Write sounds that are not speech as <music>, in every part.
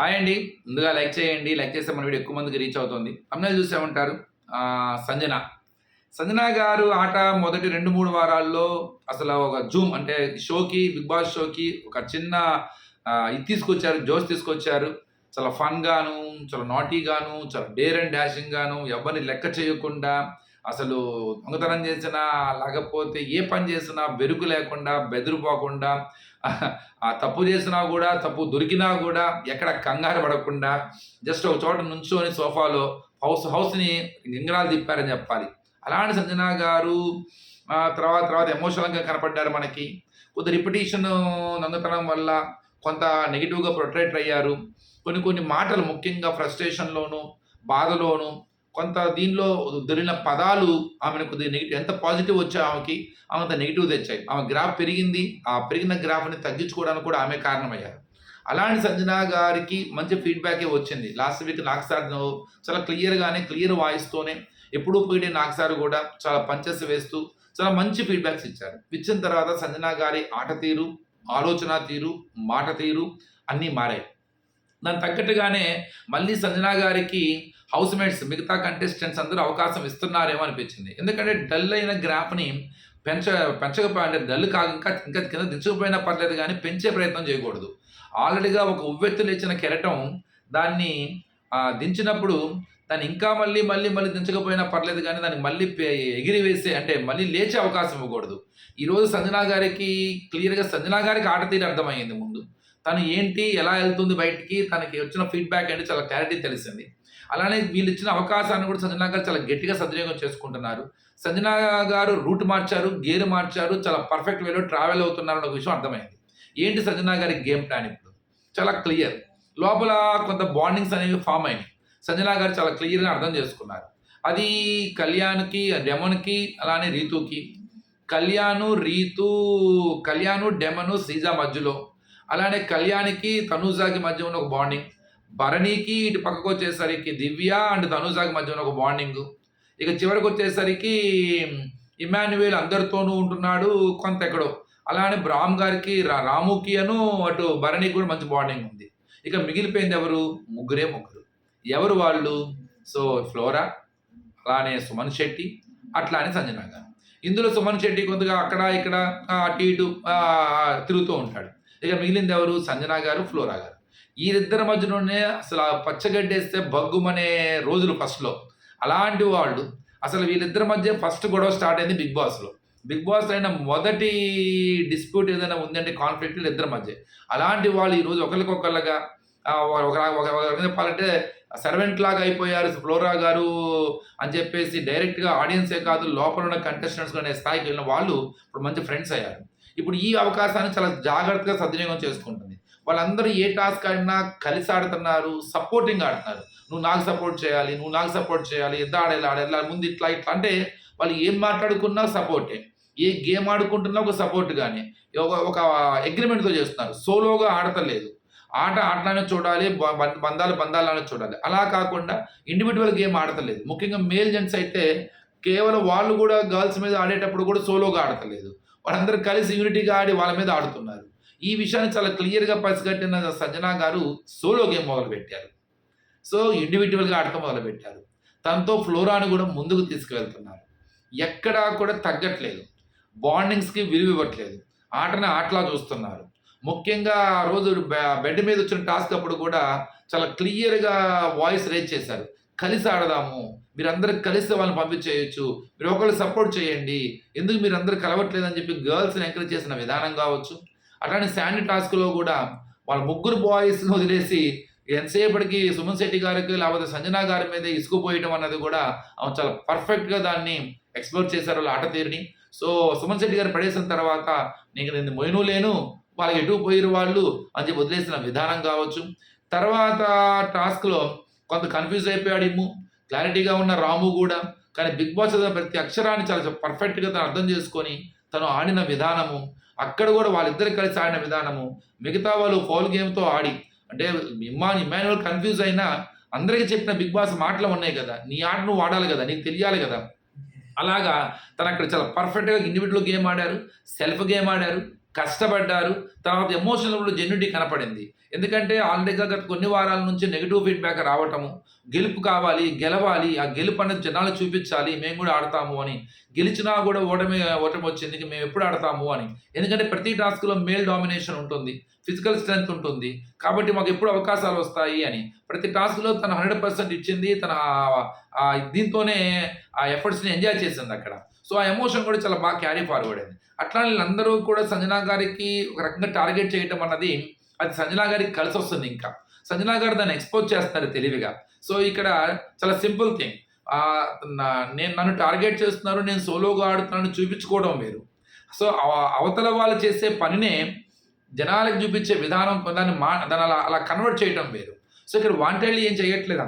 Hi అండి. ముందుగా like చేయండి. లైక్ చేస్తే మన వీడియో ఎక్కువ మందికి రీచ్ అవుతుంది. అమ్మాయిలు చూసే ఉంటారు సంజన. సంజన గారు ఆట మొదటి రెండు మూడు వారాల్లో అసలు ఒక జూమ్ అంటే షోకి బిగ్ బాస్ షోకి ఒక చిన్న ఇది తీసుకొచ్చారు. జోష్ తీసుకొచ్చారు. చాలా ఫన్ గాను చాలా నాటీ గాను చాలా డేర్ అండ్ డాషింగ్ గాను ఎవరిని లెక్క చేయకుండా అసలు దొంగతనం చేసినా లేకపోతే ఏ పని చేసినా బెరుకు లేకుండా బెదిరిపోకుండా <laughs> ఆ తప్పు చేసినా కూడా తప్పు దొరికినా కూడా ఎక్కడ కంగారు పడకుండా జస్ట్ ఒక చోట నుంచోని సోఫాలో హౌస్ హౌస్ని గింగరాలు తిప్పారని చెప్పాలి. అలాంటి సంజన గారు తర్వాత తర్వాత ఎమోషనల్గా కనపడ్డారు మనకి. కొద్ది రిపిటేషన్ దొంగతనం వల్ల కొంత నెగిటివ్గా ప్రొట్రేట్ అయ్యారు. కొన్ని కొన్ని మాటలు ముఖ్యంగా ఫ్రస్ట్రేషన్లోను బాధలోను కొంత దీనిలో దొరికిన పదాలు ఆమెను కొద్దిగా నెగిటివ్ ఎంత పాజిటివ్ వచ్చా ఆమెకి ఆమె అంత నెగిటివ్ తెచ్చాయి. ఆమె గ్రాఫ్ పెరిగింది ఆ పెరిగిన గ్రాఫ్ని తగ్గించుకోవడానికి కూడా ఆమె కారణమయ్యారు. అలాంటి సంజన గారికి మంచి ఫీడ్బ్యాకే వచ్చింది. లాస్ట్ వీక్ నాకు సార్ చాలా క్లియర్గానే క్లియర్ వాయిస్తోనే ఎప్పుడూ పోయిన నాకు సార్ కూడా చాలా పంచెస్ వేస్తూ చాలా మంచి ఫీడ్బ్యాక్స్ ఇచ్చారు. ఇచ్చిన తర్వాత సంజన గారి ఆట తీరు ఆలోచన తీరు మాట తీరు అన్నీ మారాయి. దానికి తగ్గట్టుగానే మళ్ళీ సంజనా గారికి హౌస్ మేట్స్ మిగతా కంటెస్టెంట్స్ అందరూ అవకాశం ఇస్తున్నారేమో అనిపించింది. ఎందుకంటే డల్ అయిన గ్రాఫ్ని పెంచ పెంచకపోయి అంటే డల్ కాక ఇంకా ఇంకా కింద దించకపోయినా పర్లేదు కానీ పెంచే ప్రయత్నం చేయకూడదు. ఆల్రెడీగా ఒక ఉవ్వెత్తు లేచిన కెరటం దాన్ని దించినప్పుడు దాన్ని ఇంకా మళ్ళీ మళ్ళీ మళ్ళీ దించకపోయినా పర్లేదు కానీ దాన్ని మళ్ళీ పే- ఎగిరి వేసే అంటే మళ్ళీ లేచే అవకాశం ఇవ్వకూడదు. ఈరోజు సంజనా గారికి క్లియర్గా సంజనా గారికి ఆట తీరు అర్థమైంది ముందు. తను ఏంటి ఎలా వెళ్తుంది బయటికి తనకి వచ్చిన ఫీడ్బ్యాక్ అంటే చాలా క్లారిటీ తెలిసింది. అలానే వీళ్ళు ఇచ్చిన అవకాశాన్ని కూడా సంజనా గారు చాలా గట్టిగా సద్వినియోగం చేసుకుంటున్నారు. సంజనా గారు రూట్ మార్చారు గేర్ మార్చారు చాలా పర్ఫెక్ట్ వేలో ట్రావెల్ అవుతున్నారు అన్న విషయం అర్థమైంది. ఏంటి సంజనా గారి గేమ్ ప్లాన్ ఇప్పుడు? చాలా క్లియర్ లోపల కొంత బాండింగ్స్ అనేవి ఫామ్ అయినాయి. సంజనా గారు చాలా క్లియర్గా అర్థం చేసుకున్నారు. అది కళ్యాణ్కి డెమన్కి అలానే రీతుకి. కళ్యాణు రీతు కళ్యాణు డెమను సీజా మధ్యలో. అలానే కళ్యాణ్కి తనూజాకి మధ్య ఉన్న ఒక బాండింగ్ భరణికి ఇటు పక్కకు వచ్చేసరికి దివ్య అండ్ తనూజాకి మధ్య ఉన్న ఒక బాండింగ్ ఇక చివరికి వచ్చేసరికి ఇమాన్యువేల్ అందరితోనూ ఉంటున్నాడు కొంత ఎక్కడో. అలానే బ్రామ్ గారికి రా- రాముకి అను అటు భరణికి కూడా మంచి బాండింగ్ ఉంది. ఇక మిగిలిపోయింది ఎవరు? ముగ్గురే ముగ్గురు. ఎవరు వాళ్ళు? సో ఫ్లోరా అలానే సుమన్ శెట్టి అట్లానే సంజన గారు. ఇందులో సుమన్ శెట్టి కొద్దిగా అక్కడ ఇక్కడ అటు ఇటు తిరుగుతూ ఉంటాడు. ఇక మిగిలింది ఎవరు? సంజన గారు ఫ్లోరా గారు. వీరిద్దరి మధ్యలోనే అసలు ఆ పచ్చగడ్డేస్తే బగ్గుమనే రోజులు ఫస్ట్లో అలాంటి వాళ్ళు అసలు వీళ్ళిద్దరి మధ్య ఫస్ట్ గొడవ స్టార్ట్ అయింది బిగ్ బాస్లో బిగ్ బాస్ అయిన మొదటి డిస్ప్యూట్ ఏదైనా ఉందంటే కాన్ఫ్లిక్ట్ ఇద్దరి మధ్య. అలాంటి వాళ్ళు ఈరోజు ఒకరికొకళ్ళగా ఒక ఒక- చెప్పాలంటే సర్వెంట్ లాగా అయిపోయారు ఫ్లోరా గారు అని చెప్పేసి డైరెక్ట్గా ఆడియన్సే కాదు లోపల ఉన్న కంటెస్టెంట్స్ అనే స్థాయికి వెళ్ళిన వాళ్ళు ఇప్పుడు మంచి ఫ్రెండ్స్ అయ్యారు. ఇప్పుడు ఈ అవకాశాన్ని చాలా జాగ్రత్తగా సద్వినియోగం చేసుకుంటుంది. వాళ్ళందరూ ఏ టాస్క్ ఆడినా కలిసి ఆడుతున్నారు సపోర్టింగ్ ఆడుతున్నారు. నువ్వు నాకు సపోర్ట్ చేయాలి నువ్వు నాకు సపోర్ట్ చేయాలి ఎంత ఆడేలా ఆడేలా ముందు ఇట్లా ఇట్లా అంటే వాళ్ళు ఏం మాట్లాడుకున్నా సపోర్టే. ఏ గేమ్ ఆడుకుంటున్నా ఒక సపోర్ట్ కానీ ఒక ఒక అగ్రిమెంట్తో చేస్తున్నారు. సోలోగా ఆడతలేదు. ఆట ఆటలానే చూడాలి బంధాలు బంధాలనే చూడాలి. అలా కాకుండా ఇండివిజువల్ గేమ్ ఆడతలేదు. ముఖ్యంగా మేల్ జెంట్స్ అయితే కేవలం వాళ్ళు కూడా గర్ల్స్ మీద ఆడేటప్పుడు కూడా సోలోగా ఆడతలేదు. వాళ్ళందరూ కలిసి యూనిటీగా ఆడి వాళ్ళ మీద ఆడుతున్నారు. ఈ విషయాన్ని చాలా క్లియర్గా పసిగట్టిన సంజనా గారు సోలో గేమ్ మొదలుపెట్టారు. సో ఇండివిజువల్గా ఆడటం మొదలుపెట్టారు. తనతో ఫ్లోరాను కూడా ముందుకు తీసుకువెళ్తున్నారు. ఎక్కడా కూడా తగ్గట్లేదు. బాండింగ్స్కి విలువ ఇవ్వట్లేదు. ఆటని ఆటలా చూస్తున్నారు. ముఖ్యంగా ఆ రోజు బెడ్ మీద వచ్చిన టాస్క్ అప్పుడు కూడా చాలా క్లియర్గా వాయిస్ రేజ్ చేశారు. కలిసి ఆడదాము. మీరందరూ కలిసి వాళ్ళని పంపించేయచ్చు. మీరు ఒకళ్ళు సపోర్ట్ చేయండి. ఎందుకు మీరు అందరూ కలవట్లేదని చెప్పి గర్ల్స్ని ఎంకరేజ్ చేసిన విధానం కావచ్చు. అట్లానే శాండీ టాస్క్లో కూడా వాళ్ళ ముగ్గురు బాయ్స్ని వదిలేసి ఎంతసేపటికి సుమన్ శెట్టి గారికి లేకపోతే సంజనా గారి మీద ఇసుకుపోయటం అన్నది కూడా ఆమె చాలా పర్ఫెక్ట్గా దాన్ని ఎక్స్ప్లోర్ చేశారు వాళ్ళ ఆట తీరుని. సో సుమన్ శెట్టి గారు పడేసిన తర్వాత నీకు నేను మొయిను లేను వాళ్ళకి ఎటు పోయిరు వాళ్ళు అని చెప్పి వదిలేసిన విధానం కావచ్చు. తర్వాత టాస్క్లో కొంత కన్ఫ్యూజ్ అయిపోయాడు ఇమ్ము క్లారిటీగా ఉన్న రాము కూడా కానీ బిగ్ బాస్ చదివిన ప్రతి అక్షరాన్ని చాలా పర్ఫెక్ట్గా తను అర్థం చేసుకొని తను ఆడిన విధానము అక్కడ కూడా వాళ్ళిద్దరు కలిసి ఆడిన విధానము మిగతా వాళ్ళు ఫౌల్ గేమ్తో ఆడి అంటే ఇమ్మాన్ ఇమాన్యువల్ కన్ఫ్యూజ్ అయినా అందరికీ చెప్పిన బిగ్ బాస్ మాటలు ఉన్నాయి కదా. నీ ఆట నువ్వు ఆడాలి కదా నీకు తెలియాలి కదా. అలాగా తను అక్కడ చాలా పర్ఫెక్ట్గా ఇండివిజువల్ గేమ్ ఆడారు సెల్ఫ్ గేమ్ ఆడారు కష్టపడ్డారు తర్వాత ఎమోషనల్ కూడా జెన్యుటీ కనపడింది. ఎందుకంటే ఆల్రెడీగా గత కొన్ని వారాల నుంచి నెగిటివ్ ఫీడ్బ్యాక్ రావటము. గెలుపు కావాలి గెలవాలి ఆ గెలుపు అనేది జనాలు చూపించాలి మేము కూడా ఆడతాము అని. గెలిచినా కూడా ఓటమి ఓటమి వచ్చింది మేము ఎప్పుడు ఆడతాము అని. ఎందుకంటే ప్రతి టాస్క్లో మేల్ డామినేషన్ ఉంటుంది ఫిజికల్ స్ట్రెంగ్త్ ఉంటుంది. కాబట్టి మాకు ఎప్పుడు అవకాశాలు వస్తాయి అని. ప్రతి టాస్క్లో తన హండ్రెడ్ పర్సెంట్ ఇచ్చింది తన దీంతోనే ఆ ఎఫర్ట్స్ని ఎంజాయ్ చేసింది అక్కడ. సో ఆ ఎమోషన్ కూడా చాలా బాగా క్యారీ ఫార్వర్డ్ అయింది. అట్లా అందరూ కూడా సంజనా గారికి ఒక రకంగా టార్గెట్ చేయటం అన్నది అది సంజనా గారికి కలిసి వస్తుంది ఇంకా. సంజనా గారు దాన్ని ఎక్స్పోజ్ చేస్తున్నారు తెలివిగా. సో ఇక్కడ చాలా సింపుల్ థింగ్ నేను నన్ను టార్గెట్ చేస్తున్నారు నేను సోలోగా ఆడుతున్నాను చూపించుకోవడం వేరు. సో అవ- అవతల వాళ్ళు చేసే పనినే జనాలకు చూపించే విధానం దాన్ని మా దాన్ని అలా అలా కన్వర్ట్ చేయడం వేరు. సో ఇక్కడ వాంటెళ్ళి ఏం చేయట్లేదు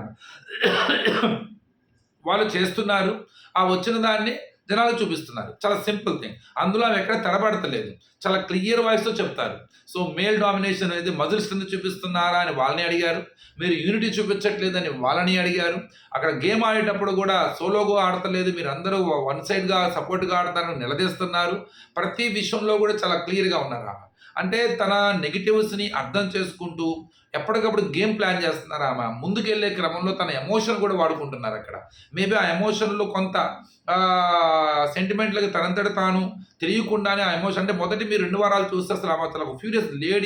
వాళ్ళు చేస్తున్నారు ఆ వచ్చిన దాన్ని జనాలు చూపిస్తున్నారు. చాలా సింపుల్ థింగ్. అందులో అవి ఎక్కడ తడబడతలేదు చాలా క్లియర్ వాయిస్తో చెప్తారు. సో మేల్ డామినేషన్ అనేది మధుర్ కింద చూపిస్తున్నారా అని వాళ్ళని అడిగారు. మీరు యూనిటీ చూపించట్లేదని వాళ్ళని అడిగారు. అక్కడ గేమ్ ఆడేటప్పుడు కూడా సోలోగా ఆడతలేదు. మీరు అందరూ వన్ సైడ్గా సపోర్ట్గా ఆడతారని నిలదీస్తున్నారు. ప్రతి విషయంలో కూడా చాలా క్లియర్గా ఉన్నారు ఆమె. అంటే తన నెగిటివ్స్ని అర్థం చేసుకుంటూ ఎప్పటికప్పుడు గేమ్ ప్లాన్ చేస్తున్నారు ఆమె? ముందుకెళ్ళే క్రమంలో తన ఎమోషన్ కూడా వాడుకుంటున్నారు అక్కడ. మేబీ ఆ ఎమోషన్లో కొంత సెంటిమెంట్లకు తనంతట తాను తెలియకుండానే ఆ ఎమోషన్ అంటే మొదటి మీరు రెండు వారాలు చూస్తే అసలు ఆమె అసలు ఒక ఫ్యూరియస్ లేడీ